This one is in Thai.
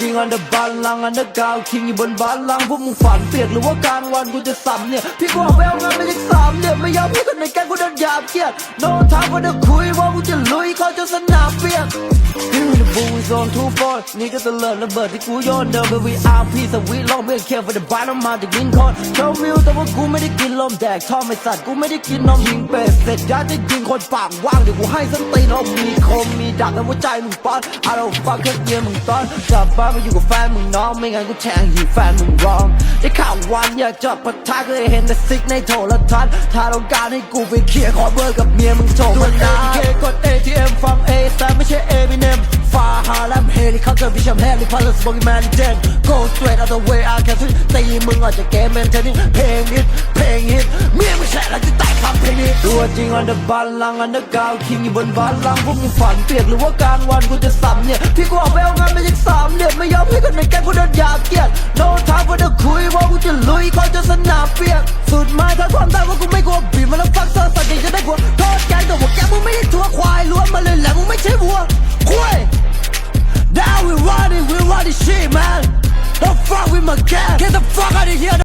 จริงอันเดอร์บัลลังอันเดอร์กาวคิงอยู่บนบัลลังพวกมึงฝันเปียกหรือว่ากลางวันกูจะสัมเนี่ยพี่กูออกไปเอางานไม่ได้สามเนี่ยไม่ยอมให้คนในแก๊งกูโดนหยาบเกียดโน้ตทางว่าจะคุยว่ากูจะลุยเข้าจนสนามเปียก on two four นี่ก็จะเลิศระเบิดที่กูโยนเดิมไป VIP สวีทลองไม่เคลียร์ for the bottom มาจากยิงคอนโชว์มิวแต่ว่ากูไม่ได้กินลมแดกท่อไม่สัตว์กูไม่ได้กินนมยิงเป็ดเสร็จยัดจะยิงคนปากว่างเดี๋ยวกูให้ส้นตีนเอามีคมมีดักแล้วหัวใจมึงป้อน I don't fuck แค่เมียมึงตอนกลับบ้านมาอยู่กับแฟนมึงน้องไม่งั้นกูแทงหีแฟนมึงร้องได้ข่าววันอยากจะปะทะเคยเห็นแต่ซิกในโทรทัศน์ถ้าต้องการให้กูไปเคลียร์ขอเบอร์กับเมียมึงโทรมา โปกิแมนเจน Go straight out the way I can see ตีมึงอาจจะเกมเมนเทนิ่งเพลงฮิตเพลงฮิตเมียไม่ใช่แล้วจะแต่งทำเพลงนี้ตัวจริงอันเดอร์บัลลังอันเดอร์กาวคิงอยู่บนบัลลังพวกมึงฝันเปียกหรือว่ากลางวันกูจะสัมเนี่ยพี่กูออกไปเอางานไม่ใช่สามเหลี่ยมไม่ยอมให้คนในแก๊งกูโดนหยาบเกียด No time for the คุยว่ากูจะลุยเขาจนสนามเปียกสุด Cat. Get the fuck out of here.